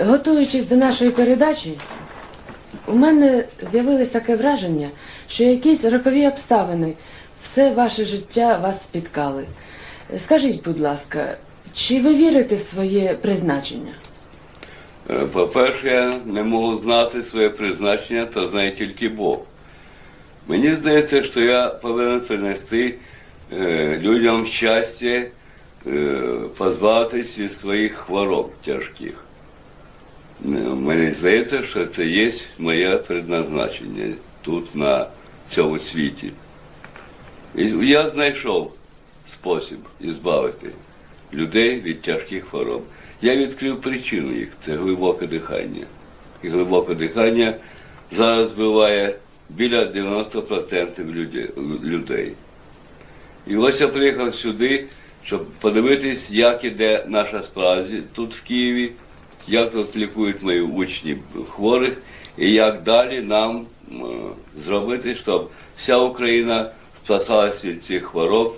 Готуючись до нашої передачі, у мене з'явилось таке враження, що якісь рокові обставини все ваше життя вас спіткали. Скажіть, будь ласка, чи ви вірите в своє призначення? Е, По-перше, я не можу знати своє призначення, то знає тільки Бог. Мені здається, що я повинен принести е, людям щастя, е, позбавитись від своїх хвороб тяжких. Мені здається, що це є моє предназначення тут, на цьому світі. І я знайшов спосіб ізбавити людей від тяжких хвороб. Я відкрив причину їх це глибоке дихання. І глибоке дихання зараз вбиває біля 90% людей- людей. І ось я приїхав сюди, щоб подивитись, як іде наша справа тут в Києві, як тут лікують мої учні хворих, і як далі нам зробити, щоб вся Україна спасалась від цих хвороб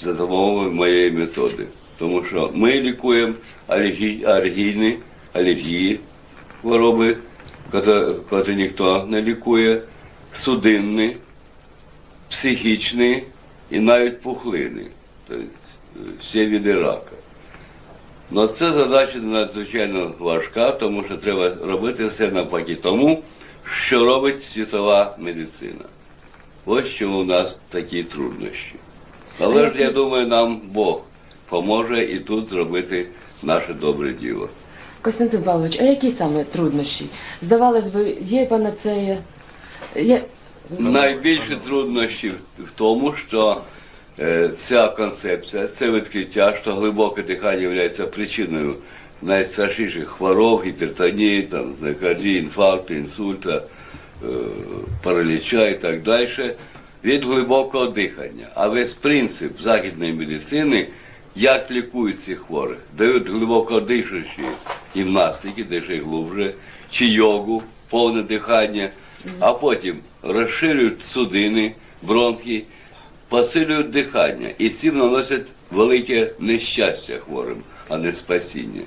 за допомогою моєї методи. Тому що ми лікуємо алергійні, алергії, хвороби, котрі ніхто не лікує, судинні, психічні і навіть пухлини, тобто е, всі види рака. Ну, це задача надзвичайно важка, тому що треба робити все навпаки тому, що робить світова медицина. Ось чому у нас такі труднощі. Але ж я думаю, нам Бог поможе і тут зробити наше добре діло. Костянтин Павлович, а які саме труднощі? Здавалось би, є панацея. Є... Найбільші труднощі в тому, що ця концепція, це відкриття, що глибоке дихання є причиною найстрашніших хвороб, гіпертонії, там, знакардії, інфаркту, інсульта, е, параліча і так далі, від глибокого дихання. А весь принцип західної медицини, як лікують цих хворих, дають глибоко дишучі гімнастики, диши глубже, чи йогу, повне дихання, а потім розширюють судини, бронхи, посилюють дихання і цим наносять велике нещастя хворим, а не спасіння.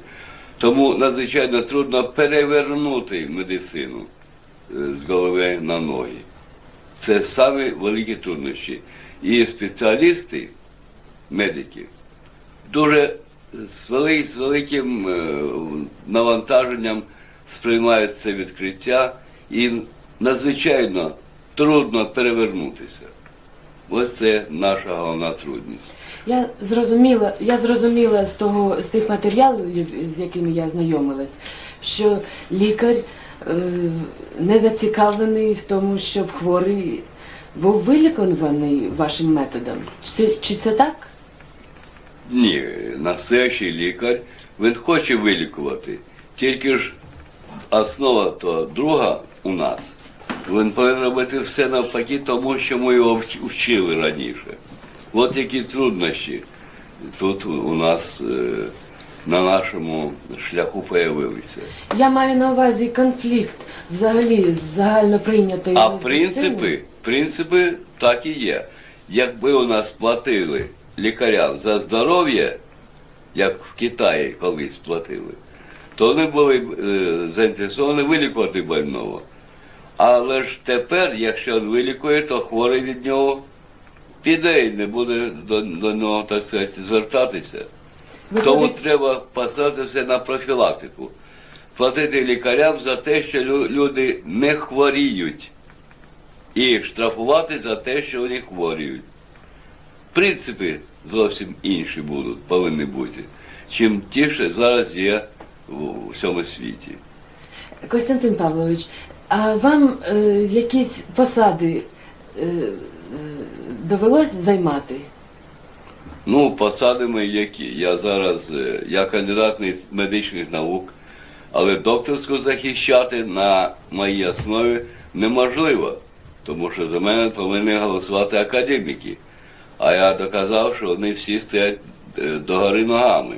Тому надзвичайно трудно перевернути медицину е, з голови на ноги. Це самі великі труднощі. І спеціалісти, медики, дуже з, великим е, навантаженням сприймають це відкриття і надзвичайно трудно перевернутися. Ось це наша головна трудність. Я зрозуміла, я зрозуміла з того з тих матеріалів, з якими я знайомилась, що лікар е, не зацікавлений в тому, щоб хворий був вилікуваний вашим методом. Чи, чи це так? Ні, настоящий лікар, він хоче вилікувати. Тільки ж основа то друга у нас. Він повинен робити все навпаки, тому що ми його вчили раніше. От які труднощі тут у нас е, на нашому шляху появилися. Я маю на увазі конфлікт взагалі з загально прийнятою. А принципи, принципи так і є. Якби у нас платили лікарям за здоров'я, як в Китаї колись платили, то вони були е, заінтересовані вилікувати больного. Але ж тепер, якщо він вилікує, то хворий від нього піде і не буде до, до нього, так сказати, звертатися. Тому Виходить, треба поставити все на профілактику. Платити лікарям за те, що люди не хворіють. І штрафувати за те, що вони хворіють. Принципи зовсім інші будуть, повинні бути, чим ті, що зараз є у всьому світі. Костянтин Павлович, а вам е, якісь посади е, довелось займати? Ну, посади ми які. Я зараз, е, я кандидат мед- медичних наук, але докторську захищати на моїй основі неможливо, тому що за мене повинні голосувати академіки. А я доказав, що вони всі стоять е, догори ногами.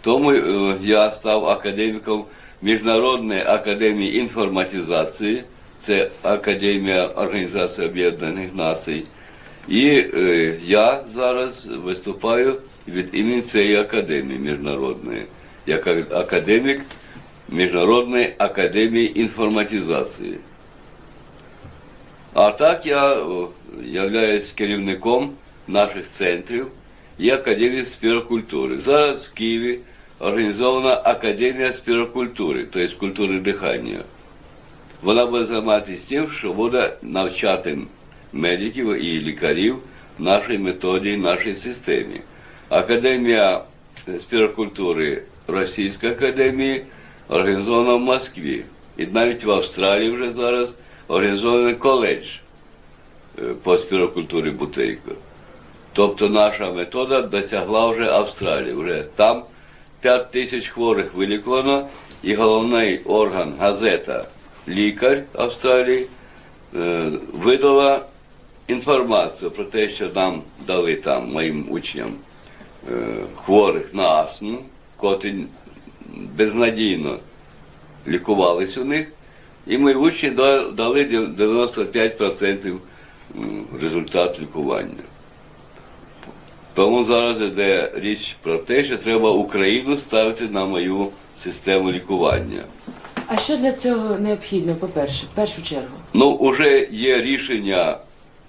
Тому е, я став академіком Міжнародної академії інформатизації, це Академія Організації Об'єднаних Націй. І е, я зараз виступаю від імені цієї академії міжнародної. як академік Міжнародної академії інформатизації. А так я являюсь керівником наших центрів і Академії спірокультури. Зараз в Києві організована Академія спірокультури, тобто культури дихання. Вона буде займатися тим, що буде навчати медиків і лікарів нашій методі, нашій системі. Академія спірокультури Російської академії організована в Москві. І навіть в Австралії вже зараз організований коледж е, по спірокультурі Бутейко. Тобто наша метода досягла вже Австралії. Вже там 5 тисяч хворих вилікувано, і головний орган газета Лікар Австралії е, видала інформацію про те, що нам дали там моїм учням е, хворих на астму, котрі безнадійно лікувались у них, і мої учні дали 95% результат лікування. Тому зараз йде річ про те, що треба Україну ставити на мою систему лікування. А що для цього необхідно, по-перше, в першу чергу? Ну, вже є рішення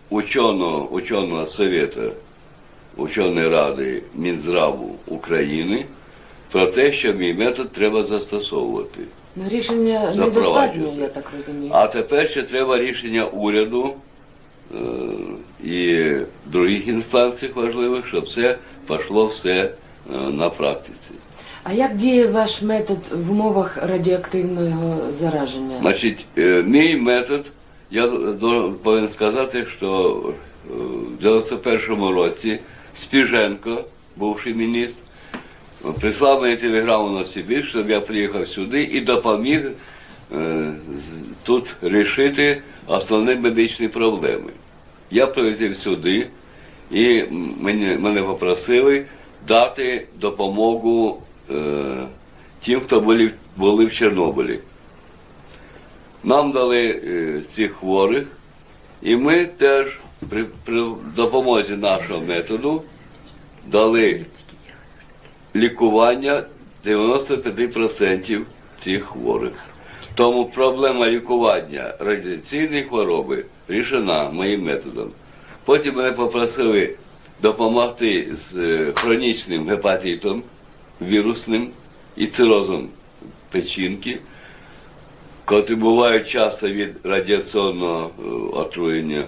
ученого, ученого совета, ученої ради Мінздраву України про те, що мій метод треба застосовувати. Ну, рішення недостатньо, я так розумію. А тепер ще треба рішення уряду і других інстанцій важливих, щоб все пішло все е, на практиці. А як діє ваш метод в умовах радіоактивного зараження? Значить, е, мій метод, я повинен сказати, що е, в 91-му році Спіженко, бувший міністр, прислав мені телеграму на Сибір, щоб я приїхав сюди і допоміг е, тут рішити основні медичні проблеми. Я прилетів сюди і мене, мене попросили дати допомогу е, тим, хто були, були в Чорнобилі. Нам дали е, цих хворих, і ми теж при, при допомозі нашого методу дали лікування 95% цих хворих. Тому проблема лікування радіаційної хвороби рішена моїм методом. Потім мене попросили допомогти з е, хронічним гепатитом вірусним і цирозом печінки котрі бувають часто від радіаційного е, отруєння,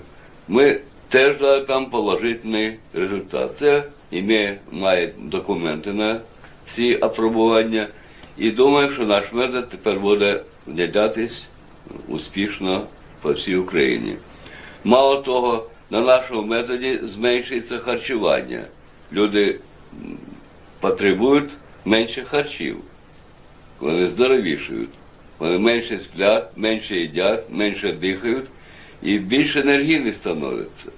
ми теж дали там положительний результат. Це ім'я має документи на ці апробування. І думаю, що наш метод тепер буде внедрятись успішно по всій Україні. Мало того, на нашому методі зменшується харчування. Люди потребують менше харчів. Вони здоровішають. Вони менше сплять, менше їдять, менше дихають і більш енергійні становляться.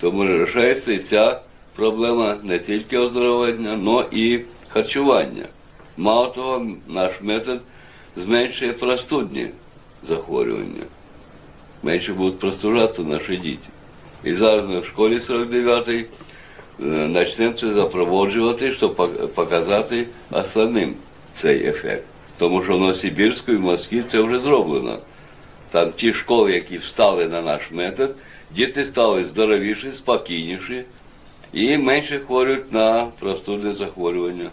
Тому вирішається і ця проблема не тільки оздоровлення, але і харчування. Мало того, наш метод зменшує простудні захворювання. Менше будуть простужатися наші діти. І зараз ми в школі 49-й е, почнемо це запроводжувати, щоб пок- показати основним цей ефект. Тому що в Новосибірську і в Москві це вже зроблено. Там ті школи, які встали на наш метод, діти стали здоровіші, спокійніші і менше хворюють на простудне захворювання.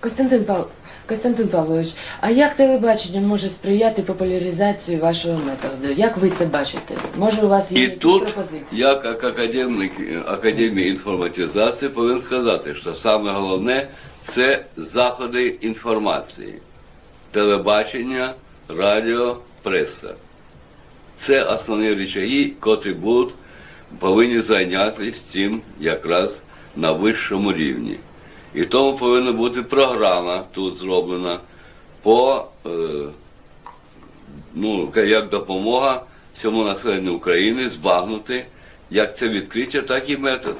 Костянтин Пав... Костянтин Павлович, а як телебачення може сприяти популяризації вашого методу? Як ви це бачите? Може, у вас є І якісь тут, пропозиції? як як академік Академії інформатизації, повинен сказати, що саме головне це заходи інформації, телебачення, радіо, преса. Це основні речаги, котрі будуть повинні зайнятися цим якраз на вищому рівні. І тому повинна бути програма тут зроблена по е, ну, як допомога всьому населенню України збагнути як це відкриття, так і метод.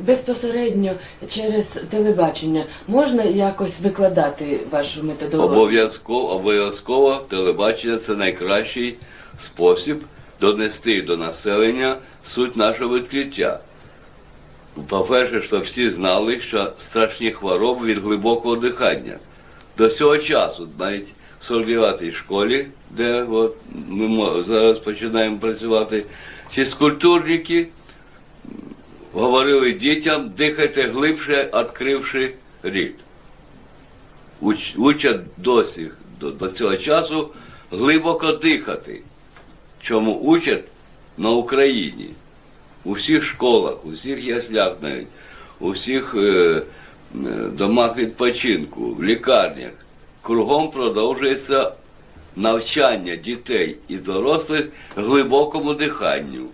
Безпосередньо через телебачення можна якось викладати вашу методологію? Обов'язково, обов'язково телебачення це найкращий спосіб донести до населення суть нашого відкриття. По-перше, що всі знали, що страшні хвороби від глибокого дихання. До цього часу, навіть в 49-й школі, де от ми зараз починаємо працювати, фізкультурники говорили дітям, дихайте глибше, відкривши рік. Уч, учать досі до, до цього часу глибоко дихати, чому учать на Україні. У всіх школах, у всіх яслях навіть, у всіх е, е, домах відпочинку, в лікарнях. Кругом продовжується навчання дітей і дорослих глибокому диханню.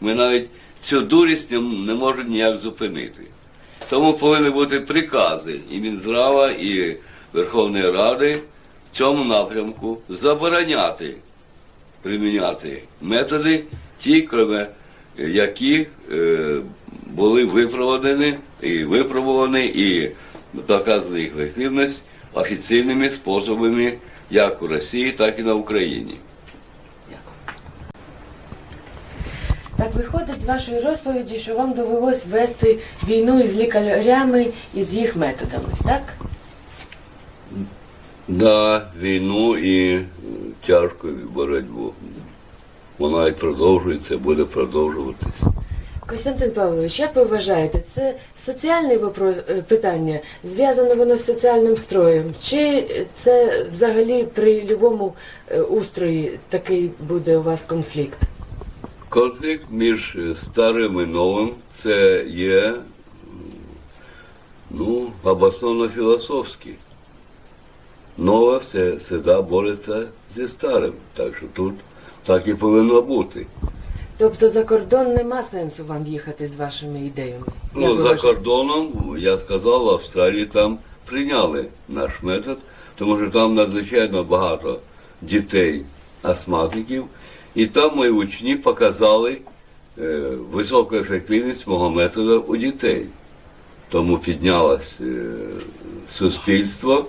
Ми навіть цю дурість не, можемо ніяк зупинити. Тому повинні бути прикази і Мінздрава, і Верховної Ради в цьому напрямку забороняти приміняти методи, ті, кроме які е, були випроводені і випробувані і доказана їх ефективність офіційними способами як у Росії, так і на Україні. Так виходить з вашої розповіді, що вам довелось вести війну із лікарями і з їх методами, так? Да, війну і тяжку боротьбу. Вона і продовжується, буде продовжуватись. Костянтин Павлович, як ви вважаєте, це соціальне вопрос, е, питання, зв'язано воно з соціальним строєм? Чи це взагалі при будь-якому устрої такий буде у вас конфлікт? Конфлікт між е, старим і новим це є ну, обоснованно філософський. Нове все завжди бореться зі старим. Так що тут так і повинно бути. Тобто за кордон нема сенсу вам їхати з вашими ідеями? Ну, за кордоном, я сказав, в Австралії там прийняли наш метод, тому що там надзвичайно багато дітей астматиків, і там мої учні показали е, високу ефективність мого методу у дітей. Тому піднялось е, суспільство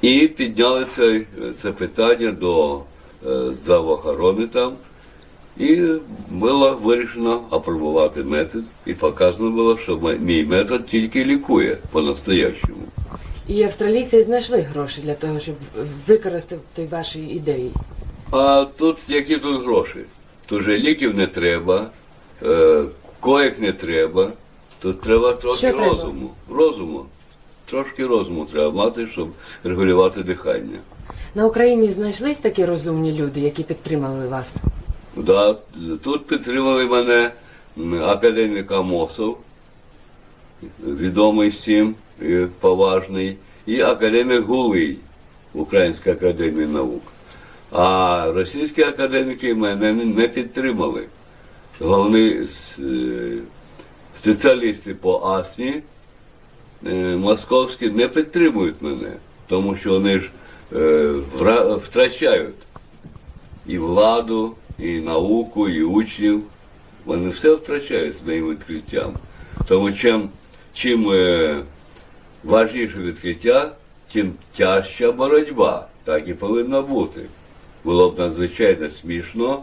і підняли це, це питання до е, здравоохорони там. І було вирішено апробувати метод, і показано було, що мій метод тільки лікує по-настоящому. І австралійці знайшли гроші для того, щоб використати ваші ідеї. А тут які тут гроші? Тут же ліків не треба, е, коїк не треба. Тут треба трохи Що треба? розуму. Розуму. Трошки розуму треба мати, щоб регулювати дихання. На Україні знайшлись такі розумні люди, які підтримали вас. Да, тут підтримали мене академік Амосов, відомий всім поважний, і академік Гулий Української академії наук. А російські академіки мене не- підтримали. Головні е, спеціалісти по астмі е, московські не підтримують мене, тому що вони ж втрачають і владу, і науку, і учнів. Вони все втрачають з моїм відкриттям. Тому чим, чим е, важніше відкриття, тим тяжча боротьба. Так і повинно бути. Було б надзвичайно смішно,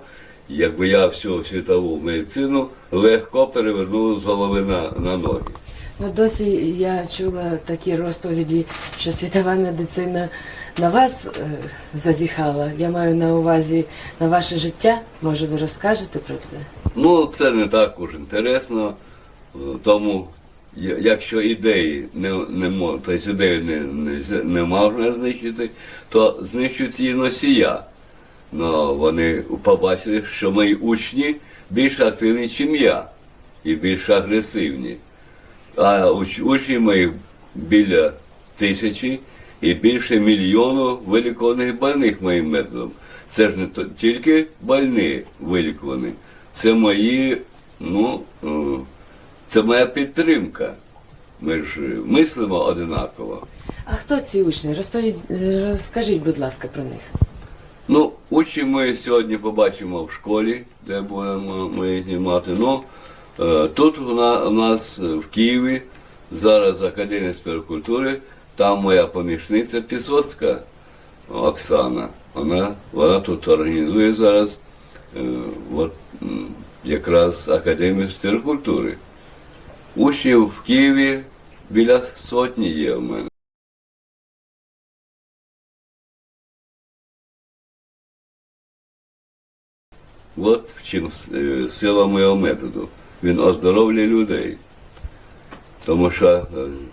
якби я всю світову медицину легко перевернув з голови на, на ноги. Ну, досі я чула такі розповіді, що світова медицина на вас е, зазіхала. Я маю на увазі на ваше життя. Може, ви розкажете про це? Ну, це не так уж інтересно, е, тому якщо ідеї не, не мо- тобто ідею не, не, не можна знищити, то знищують її носія. Ну, вони побачили, що мої учні більш активні, ніж я, і більш агресивні. А уч, учні мої біля тисячі і більше мільйону вилікуваних больних моїм методом. Це ж не тільки больні вилікувані, це мої, ну, е, це моя підтримка. Ми ж мислимо одинаково. А хто ці учні? Розповідь, е, розкажіть, будь ласка, про них. Ну, учні ми сьогодні побачимо в школі, де будемо ми знімати. Ну, тут у нас е, в Києві зараз Академія співкультури, там моя помічниця Пісоцька Оксана. Вона, вона тут організує зараз е, от, якраз Академію співкультури. Учнів в Києві біля сотні є в мене. От в чим е, сила моєго методу. Він оздоровлює людей. Тому що е,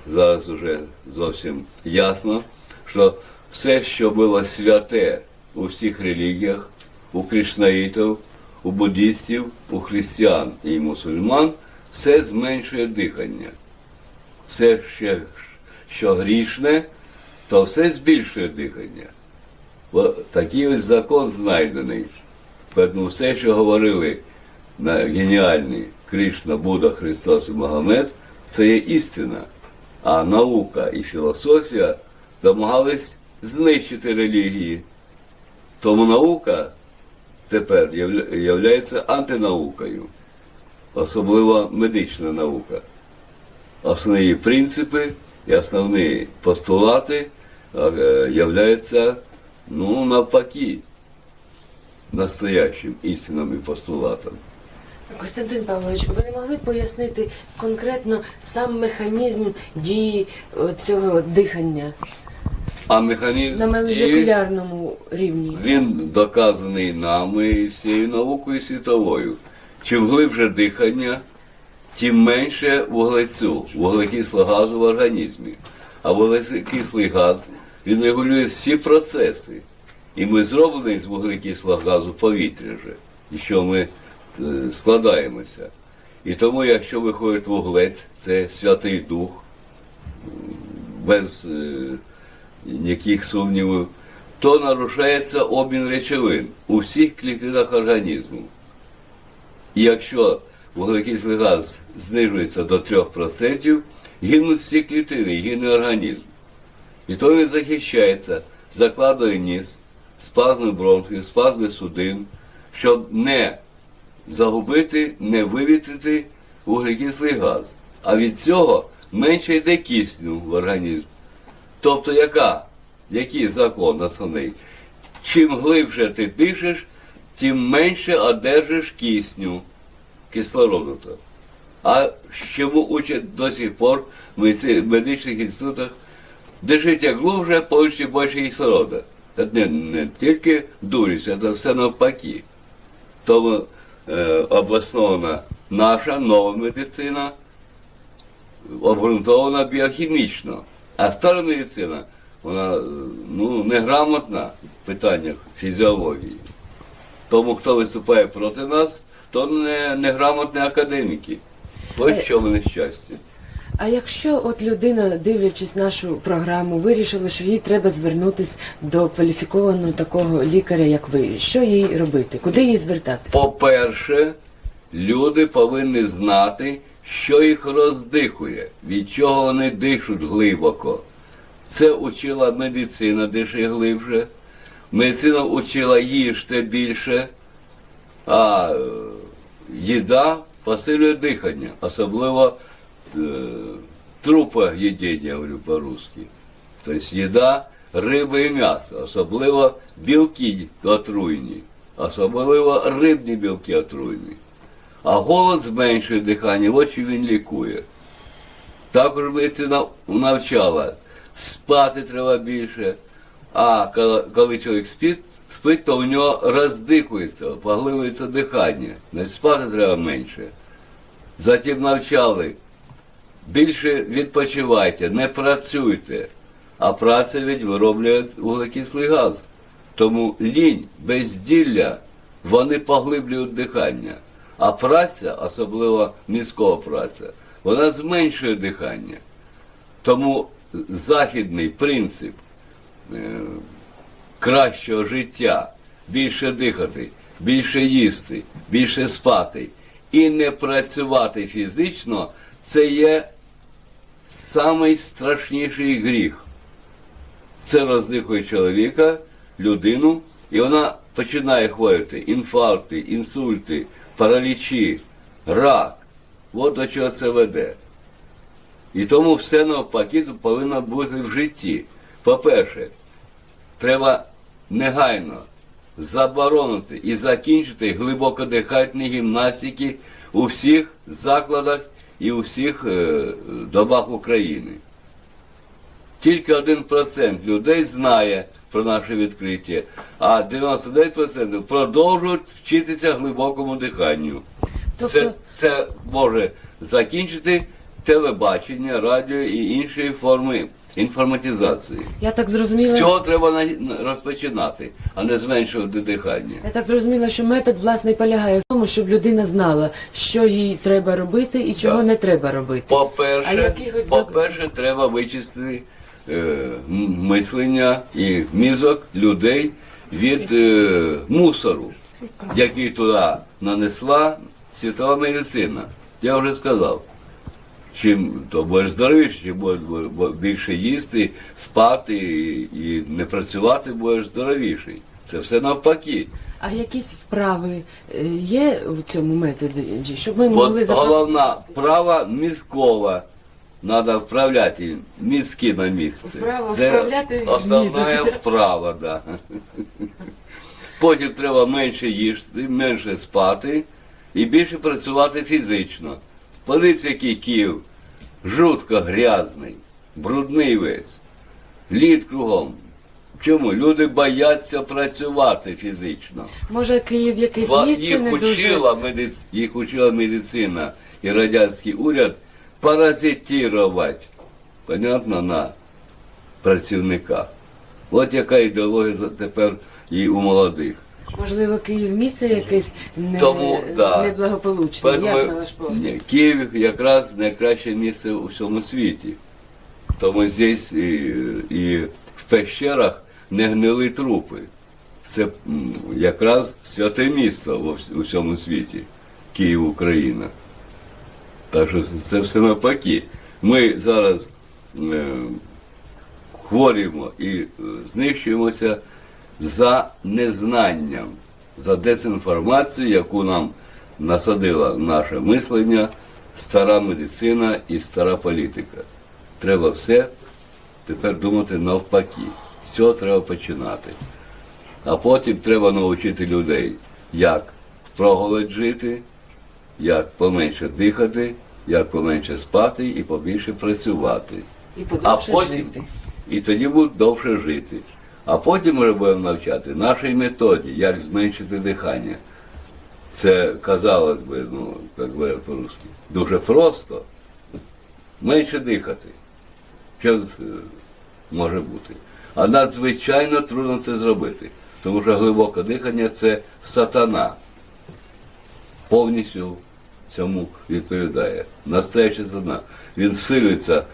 зараз вже зовсім ясно, що все, що було святе у всіх релігіях, у кришнаїтів, у буддистів, у християн і мусульман, все зменшує дихання. Все, що грішне, то все збільшує дихання. Бо такий ось закон знайдений. Тому все, що говорили на геніальні Кришна, Будда, Христос і Магомед, це є істина. А наука і філософія домагались знищити релігії. Тому наука тепер є антинаукою, особливо медична наука. Основні принципи і основні постулати е, являються ну, навпаки настоящим істинам і постулатам. Константин Павлович, ви не могли б пояснити конкретно сам механізм дії е, цього дихання А механізм на і молекулярному рівні? він доказаний нами і всією наукою світовою. Чим глибше дихання, тим менше вуглецю, вуглекислого газу в організмі. А вуглекислий газ він регулює всі процеси. І ми зроблені з вуглекислого газу повітря же, і що ми складаємося. І тому, якщо виходить вуглець, це Святий Дух, без е, ніяких сумнівів, то нарушається обмін речовин у всіх клітинах організму. І якщо вуглекислий газ знижується до 3%, гинуть всі клітини, гине організм. І то він захищається, закладує ніс, спазми бронхів, спазми судин, щоб не загубити, не вивітрити вуглекислий газ. А від цього менше йде кисню в організм. Тобто яка, який закон основний? Чим глибше ти дишиш, тим менше одержиш кисню, кислороду. А чому учать до сих пор в медичних інститутах? Дишите глубже, получите більше кислорода. Це не, не тільки дурість, це все навпаки. Тому обоснована наша нова медицина, обґрунтована біохімічно. А стара медицина, вона е, ну, неграмотна в питаннях фізіології. Тому, хто виступає проти нас, то не, неграмотні академіки. Ось в чому нещастя. А якщо от людина, дивлячись нашу програму, вирішила, що їй треба звернутися до кваліфікованого такого лікаря, як ви, що їй робити? Куди їй звертатися? По-перше, люди повинні знати, що їх роздихує, від чого вони дишуть глибоко. Це учила медицина, диши глибше. Медицина вчила їжте більше, а е, їда посилює дихання, особливо е, трупоїдіння, говорю по-русски. Тобто їда, риба і м'ясо, особливо білки отруйні, особливо рибні білки отруйні. А голод зменшує дихання, от що він лікує. Також медицина навчала, спати треба більше, а коли, чоловік спить, спить, то у нього роздихується, поглибується дихання. Значить, спати треба менше. Затім навчали, більше відпочивайте, не працюйте, а праця від вироблює вуглекислий газ. Тому лінь, безділля, вони поглиблюють дихання. А праця, особливо міськова праця, вона зменшує дихання. Тому західний принцип е, кращого життя, більше дихати, більше їсти, більше спати і не працювати фізично, це є найстрашніший гріх. Це роздихує чоловіка, людину, і вона починає хворити інфаркти, інсульти, паралічі, рак. От до чого це веде. І тому все навпаки повинно бути в житті. По-перше, треба негайно заборонити і закінчити глибокодихательні гімнастики у всіх закладах і у всіх е, домах України. Тільки 1% людей знає про наше відкриття, а 99% продовжують вчитися глибокому диханню. Тобто, Це, це може закінчити телебачення, радіо і інші форми інформатизації. я так З зрозуміла. цього треба на- на- розпочинати, а не зменшувати дихання. Я так зрозуміла, що метод власне і полягає в тому, щоб людина знала, що їй треба робити і чого Так. не треба робити. А По-перше, якихось по-перше, треба вичистити е, м- мислення і мізок людей від е, мусору, який туди нанесла світова медицина. Я вже сказав. Чим то будеш здоровіше, чим будеш бу- бу- більше їсти, спати і, не працювати, будеш здоровіший. Це все навпаки. А якісь вправи е, є в цьому методі, щоб ми От могли запро- головна права мізкова. Треба вправляти мізки на місце. Вправо Це вправляти основна мізок. вправа, да. Потім треба менше їсти, менше спати і більше працювати фізично. Подивіться, який Київ жутко грязний, брудний весь. Лід кругом. Чому? Люди бояться працювати фізично. може Київ якесь місце їх не дуже учила медиц... їх учила медицина і радянський уряд паразитувати, понятно, на працівниках. От яка ідеологія тепер і у молодих. Можливо Київ місце якесь не, Тому, да. неблагополучне. Як Поэтому, на ваш погляд? Київ якраз найкраще місце у всьому світі. Тому здесь і, і в пещерах не гнили трупи. Це м, якраз святе місто во вс- у всьому світі. Київ, Україна. Так що це все навпаки. Ми зараз е, хворімо і е, знищуємося за незнанням, за дезінформацію, яку нам насадила наше мислення, стара медицина і стара політика. Треба все тепер думати навпаки. З цього треба починати. А потім треба навчити людей, як проголодь жити, як поменше дихати, як поменше спати і побільше працювати. І А потім, жити. і тоді будуть довше жити. А потім ми будемо навчати нашій методі, як зменшити дихання. Це казалось би, ну, як говорять по-русски, дуже просто. Менше дихати. Що е, може бути? А надзвичайно трудно це зробити. Тому що глибоке дихання це сатана. Повністю цьому відповідає. Настоящий сатана. Він всилюється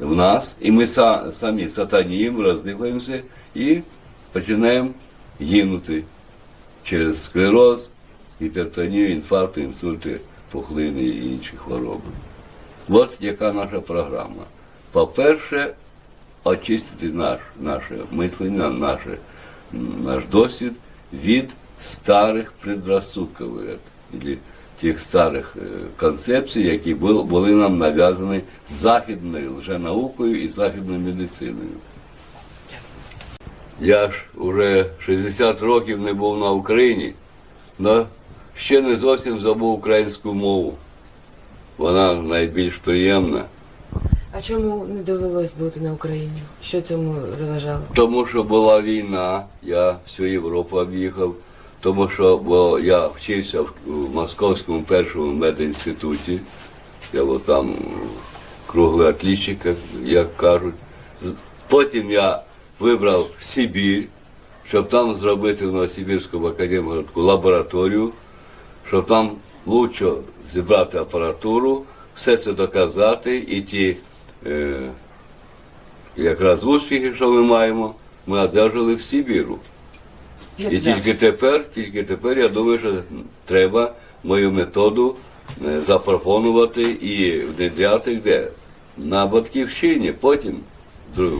в нас, і ми са- самі сатаніємо, роздихаємося і починаємо гинути через склероз, гіпертонію, інфаркти, інсульти, пухлини і інші хвороби. От яка наша програма. По-перше, очистити наш, наше мислення, наше, наш досвід від старих предрассудків, говорять, від тих старих е, концепцій, які були, були нам нав'язані західною лженаукою і західною медициною. Я ж уже 60 років не був на Україні, але ще не зовсім забув українську мову. Вона найбільш приємна. А чому не довелось бути на Україні? Що цьому заважало? Тому що була війна, я всю Європу об'їхав, тому що бо я вчився в, в Московському першому медінституті. Я був там круглий отличник, як, як кажуть. Потім я вибрав Сибір, щоб там зробити в Новосибірському академгородку лабораторію, щоб там лучше зібрати апаратуру, все це доказати і ті. Е, якраз успіхи, що ми маємо, ми одержали в Сибіру. І тільки тепер, тільки тепер я думаю, що треба мою методу е, запропонувати і внедряти де? На батьківщині, потім в друг-